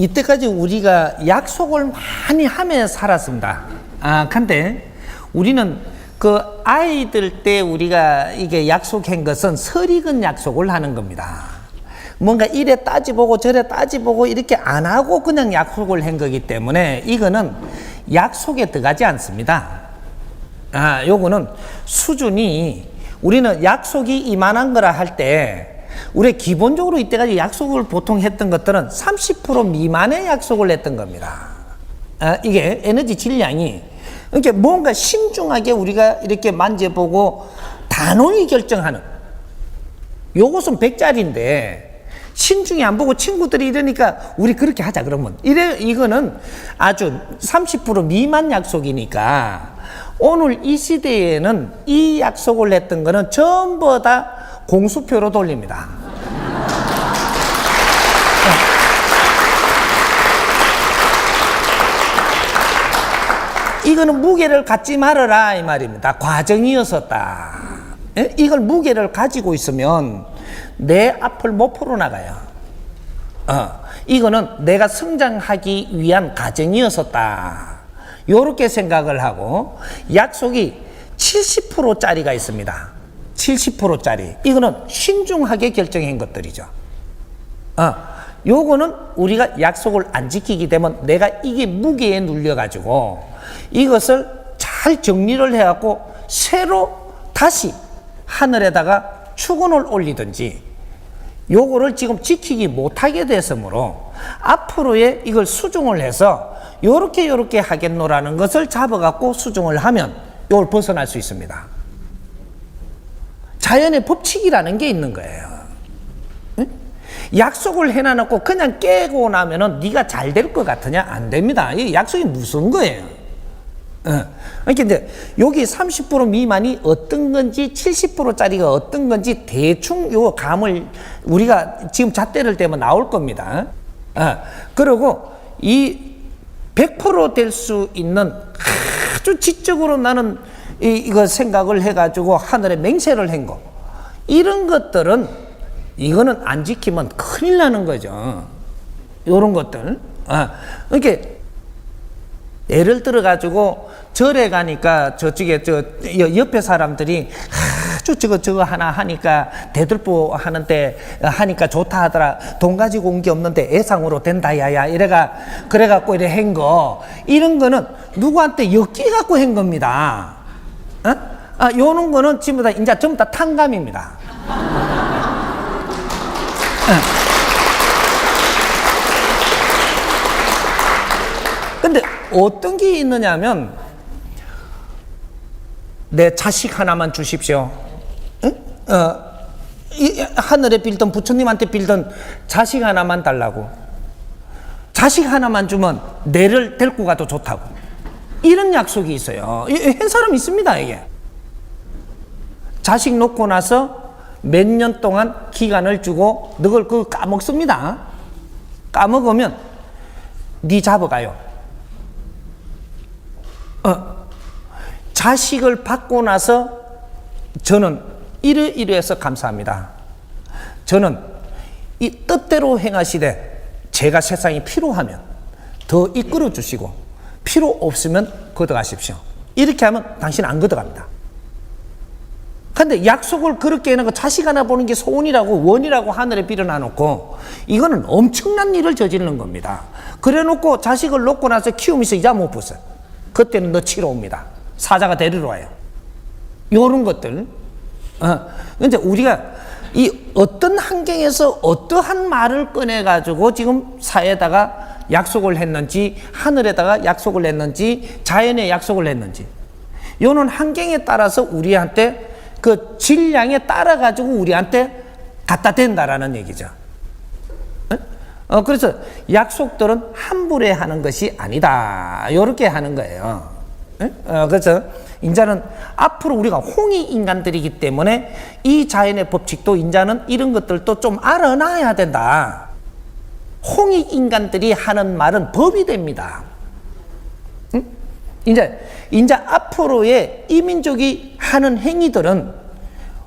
이때까지 우리가 약속을 많이 하며 살았습니다. 아, 근데 우리는 그 아이들 때 우리가 이게 약속한 것은 설익은 약속을 하는 겁니다. 뭔가 이래 따지보고 저래 따지보고 이렇게 안 하고 그냥 약속을 한 거기 때문에 이거는 약속에 들어가지 않습니다. 아, 요거는 수준이 우리는 약속이 이만한 거라 할 때 우리 기본적으로 이때까지 약속을 보통 했던 것들은 30% 미만의 약속을 했던 겁니다. 아, 이게 에너지 질량이. 이렇게 뭔가 신중하게 우리가 이렇게 만져보고 단호히 결정하는. 요것은 100짜리인데 신중히 안 보고 친구들이 이러니까 우리 그렇게 하자 그러면. 이래 이거는 아주 30% 미만 약속이니까 오늘 이 시대에는 이 약속을 했던 거는 전부 다 공수표로 돌립니다. 이거는 무게를 갖지 말아라 이 말입니다. 과정이었었다. 예? 이걸 무게를 가지고 있으면 내 앞을 못 풀어나가요. 어, 이거는 내가 성장하기 위한 과정이었었다. 요렇게 생각을 하고 약속이 70%짜리가 있습니다. 70%짜리. 이거는 신중하게 결정한 것들이죠. 어, 요거는 우리가 약속을 안 지키게 되면 내가 이게 무게에 눌려가지고 이것을 잘 정리를 해갖고 새로 다시 하늘에다가 축원을 올리든지 요거를 지금 지키기 못하게 됐으므로 앞으로의 이걸 수중을 해서 요렇게 요렇게 하겠노라는 것을 잡아갖고 수중을 하면 요걸 벗어날 수 있습니다. 자연의 법칙이라는 게 있는 거예요. 응? 약속을 해놔놓고 그냥 깨고 나면은 네가 잘 될 것 같으냐? 안 됩니다. 이 약속이 무슨 거예요? 어. 그러니까 여기 30% 미만이 어떤 건지 70%짜리가 어떤 건지 대충 요 감을 우리가 지금 잣대를 대면 나올 겁니다. 어. 그리고 이 100%될 수 있는 아주 지적으로 나는 이, 이거 생각을 해가지고 하늘에 맹세를 한 거. 이런 것들은 이거는 안 지키면 큰일 나는 거죠. 요런 것들. 아, 이렇게 예를 들어 가지고 절에 가니까 저쪽에 저 여- 옆에 사람들이 아주 저거 저거 하나 하니까 대들보 하는데 하니까 좋다 하더라 돈 가지고 온 게 없는데 애상으로 된다 야야 이래가 그래 갖고 이래 한 거 이런 거는 누구한테 엮기 갖고 한 겁니다. 어? 아 요런 거는 전부 다 이제 전부 다 탕감입니다. 근데 어떤 게 있느냐면 내 자식 하나만 주십시오. 응? 어, 이, 하늘에 빌던 부처님한테 빌던 자식 하나만 달라고. 자식 하나만 주면 내를 데리고 가도 좋다고. 이런 약속이 있어요. 한 사람 있습니다, 이게. 자식 놓고 나서 몇 년 동안 기간을 주고 너걸 그 까먹습니다. 까먹으면 네 잡아가요. 어, 자식을 받고 나서 저는 이래 이래해서 감사합니다. 저는 이 뜻대로 행하시되 제가 세상이 필요하면 더 이끌어 주시고 필요 없으면 걷어가십시오. 이렇게 하면 당신 안 걷어갑니다. 근데 약속을 그렇게 해놓고 자식 하나 보는 게 소원이라고 원이라고 하늘에 빌어놔 놓고 이거는 엄청난 일을 저지르는 겁니다. 그래 놓고 자식을 놓고 나서 키우면서 이자 못 벗어요. 그때는 너 치러 옵니다. 사자가 데리러 와요. 요런 것들. 어. 근데 우리가 이 어떤 환경에서 어떠한 말을 꺼내가지고 지금 사회에다가 약속을 했는지, 하늘에다가 약속을 했는지, 자연에 약속을 했는지. 요는 환경에 따라서 우리한테 그 질량에 따라 가지고 우리한테 갖다 댄다라는 얘기죠. 어, 그래서 약속들은 함부로 하는 것이 아니다. 이렇게 하는 거예요. 예? 어, 그래서 인자는 앞으로 우리가 홍이 인간들이기 때문에 이 자연의 법칙도 인자는 이런 것들도 좀 알아놔야 된다. 홍이 인간들이 하는 말은 법이 됩니다. 응? 이제, 이제 앞으로의 이민족이 하는 행위들은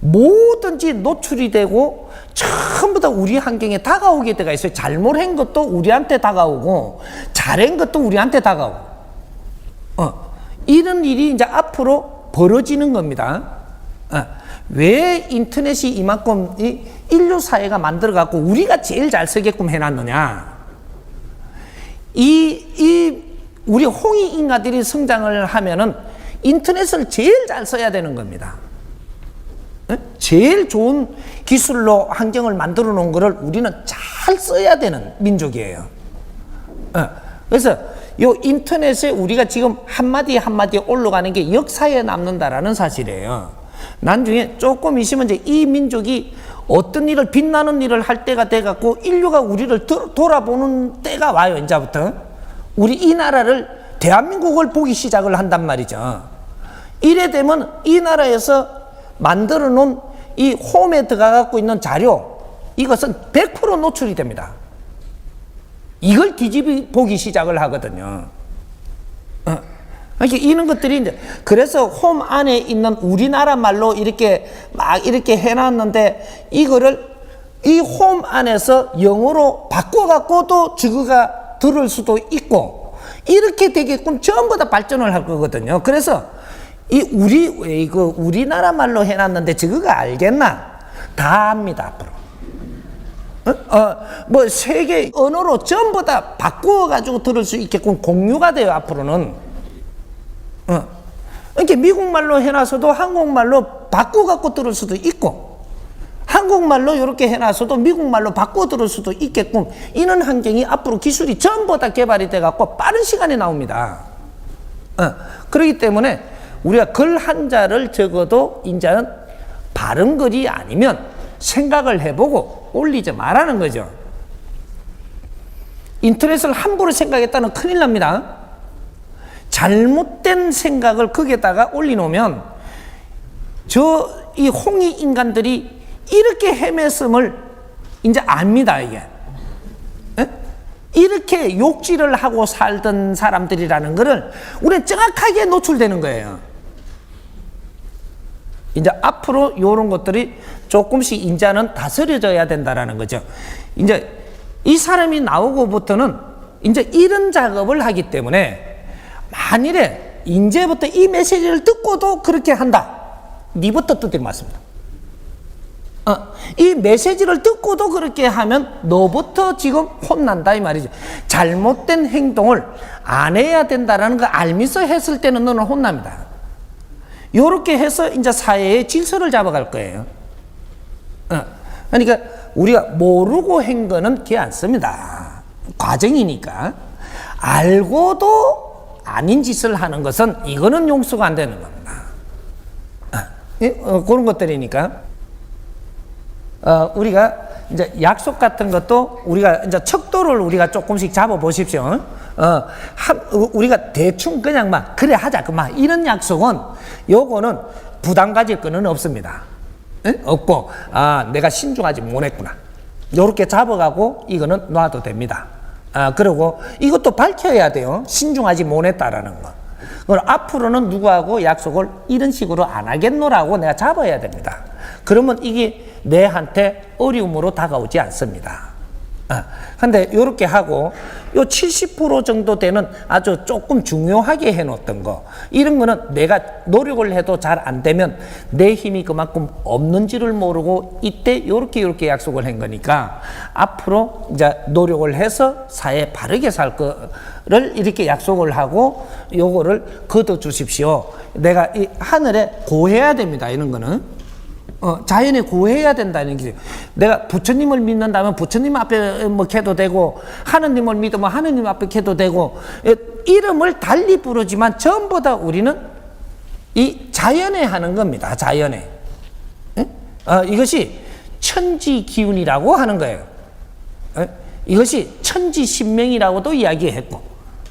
뭐든지 노출이 되고 전부 다 우리 환경에 다가오게 때가 있어요. 잘못한 것도 우리한테 다가오고 잘한 것도 우리한테 다가오고. 어, 이런 일이 이제 앞으로 벌어지는 겁니다. 어, 왜 인터넷이 이만큼 이 인류 사회가 만들어 갖고 우리가 제일 잘 쓰게끔 해놨느냐? 이, 이, 우리 홍이 인가들이 성장을 하면은 인터넷을 제일 잘 써야 되는 겁니다. 예? 제일 좋은 기술로 환경을 만들어 놓은 거를 우리는 잘 써야 되는 민족이에요. 예. 그래서 요 인터넷에 우리가 지금 한마디 한마디 올라가는 게 역사에 남는다라는 사실이에요. 나중에 조금 있으면 이제 이 민족이 어떤 일을 빛나는 일을 할 때가 돼 갖고 인류가 우리를 도- 돌아보는 때가 와요, 이제부터. 우리 이 나라를 대한민국을 보기 시작을 한단 말이죠. 이래 되면 이 나라에서 만들어 놓은 이 홈에 들어가 갖고 있는 자료 이것은 100% 노출이 됩니다. 이걸 뒤집이 보기 시작을 하거든요. 어. 이런 것들이 이제 그래서 홈 안에 있는 우리나라 말로 이렇게 막 이렇게 해놨는데 이거를 이 홈 안에서 영어로 바꿔갖고도 저거가 들을 수도 있고 이렇게 되게끔 전부 다 발전을 할 거거든요. 그래서 이 우리 왜 이거 우리나라 말로 해놨는데 저거가 알겠나? 다 압니다 앞으로. 어? 어, 뭐 세계 언어로 전부 다 바꾸어 가지고 들을 수 있게끔 공유가 돼요 앞으로는. 어. 이렇게 미국 말로 해놔서도 한국말로 바꾸어 갖고 들을 수도 있고 한국말로 이렇게 해놔서도 미국말로 바꾸어 들을 수도 있게끔 이런 환경이 앞으로 기술이 전부 다 개발이 돼 갖고 빠른 시간에 나옵니다. 어. 그렇기 때문에 우리가 글 한자를 적어도 이제는 바른 글이 아니면 생각을 해보고 올리지 말라는 거죠. 인터넷을 함부로 생각했다는 큰일 납니다. 잘못된 생각을 거기에다가 올려놓으면 저 이 홍이 인간들이 이렇게 헤맸음을 이제 압니다, 이게. 에? 이렇게 욕질을 하고 살던 사람들이라는 것을 우리는 정확하게 노출되는 거예요. 이제 앞으로 이런 것들이 조금씩 인자는 다스려져야 된다라는 거죠. 이제 이 사람이 나오고부터는 이제 이런 작업을 하기 때문에 만일에 이제부터 이 메시지를 듣고도 그렇게 한다. 니부터 뜻이 맞습니다. 어, 이 메시지를 듣고도 그렇게 하면 너부터 지금 혼난다 이 말이죠. 잘못된 행동을 안 해야 된다라는 거 알면서 했을 때는 너는 혼납니다. 요렇게 해서 이제 사회의 질서를 잡아갈 거예요. 어, 그러니까 우리가 모르고 한 거는 개안 씁니다. 과정이니까. 알고도 아닌 짓을 하는 것은 이거는 용서가 안 되는 겁니다. 예? 어, 그런 것들이니까. 어, 우리가 이제 약속 같은 것도 우리가 이제 척도를 우리가 조금씩 잡아 보십시오. 어, 한, 어, 우리가 대충 그냥 막 그래 하자 그막 이런 약속은 요거는 부담 가질 거는 없습니다. 예? 없고 아 내가 신중하지 못했구나. 요렇게 잡아가고 이거는 놔도 됩니다. 아 그리고 이것도 밝혀야 돼요. 신중하지 못했다라는 거. 그걸 앞으로는 누구하고 약속을 이런 식으로 안 하겠노라고 내가 잡아야 됩니다. 그러면 이게 내한테 어려움으로 다가오지 않습니다. 아, 근데 이렇게 하고 요 70% 정도 되는 아주 조금 중요하게 해놓았던 거 이런 거는 내가 노력을 해도 잘 안 되면 내 힘이 그만큼 없는지를 모르고 이때 이렇게 이렇게 약속을 한 거니까 앞으로 이제 노력을 해서 사회 바르게 살 거를 이렇게 약속을 하고 요거를 거둬 주십시오. 내가 이 하늘에 고해야 됩니다. 이런 거는. 어, 자연에 고해야 된다는 게 내가 부처님을 믿는다면 부처님 앞에 뭐 캐도 되고 하느님을 믿으면 하느님 앞에 캐도 되고 에, 이름을 달리 부르지만 전부 다 우리는 이 자연에 하는 겁니다. 자연에 에? 어, 이것이 천지 기운이라고 하는 거예요. 에? 이것이 천지 신명이라고도 이야기했고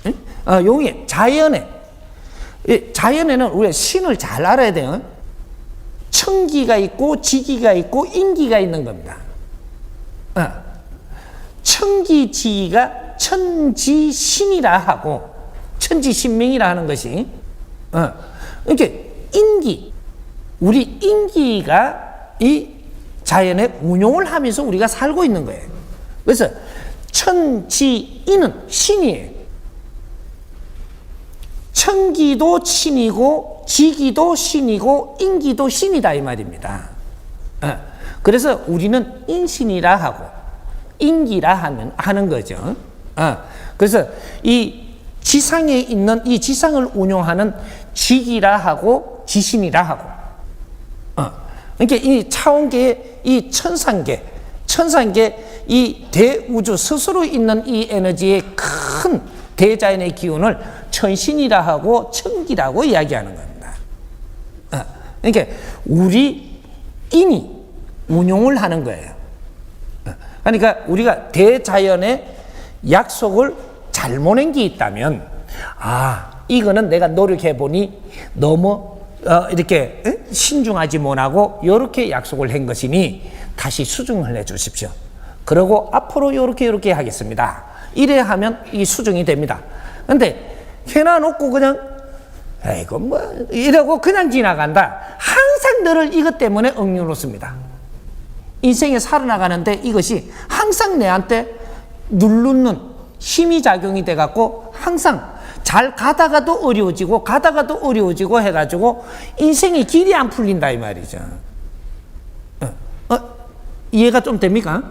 에? 어, 용이 자연에 이 자연에는 우리가 신을 잘 알아야 돼요. 천기가 있고 지기가 있고 인기가 있는 겁니다. 어. 천기지가 천지신이라 하고 천지신명이라 하는 것이 어. 이렇게 인기 우리 인기가 이 자연의 운용을 하면서 우리가 살고 있는 거예요. 그래서 천지인은 신이에요. 천기도 신이고 지기도 신이고 인기도 신이다 이 말입니다. 어, 그래서 우리는 인신이라 하고 인기라 하는 하는 거죠. 어, 그래서 이 지상에 있는 이 지상을 운용하는 지기라 하고 지신이라 하고 어, 그러니까 이 차원계의 이 천상계, 천상계 이 대우주 스스로 있는 이 에너지의 큰 대자연의 기운을 천신이라 하고 천기라고 이야기하는 겁니다. 어, 그러니까 우리 인이 운용을 하는 거예요. 어, 그러니까 우리가 대자연의 약속을 잘못 낸게 있다면, 아, 이거는 내가 노력해 보니 너무 어, 이렇게 에? 신중하지 못하고 이렇게 약속을 한 것이니 다시 수정을 해 주십시오. 그리고 앞으로 이렇게 이렇게 하겠습니다. 이래 하면 이 수정이 됩니다. 근데 해놔놓고 그냥 에이고 뭐 이러고 그냥 지나간다. 항상 너를 이것 때문에 억누르습니다. 인생에 살아나가는데 이것이 항상 내한테 누르는 힘이 작용이 돼 갖고 항상 잘 가다가도 어려워지고 가다가도 어려워지고 해가지고 인생의 길이 안 풀린다 이 말이죠. 어, 어, 이해가 좀 됩니까?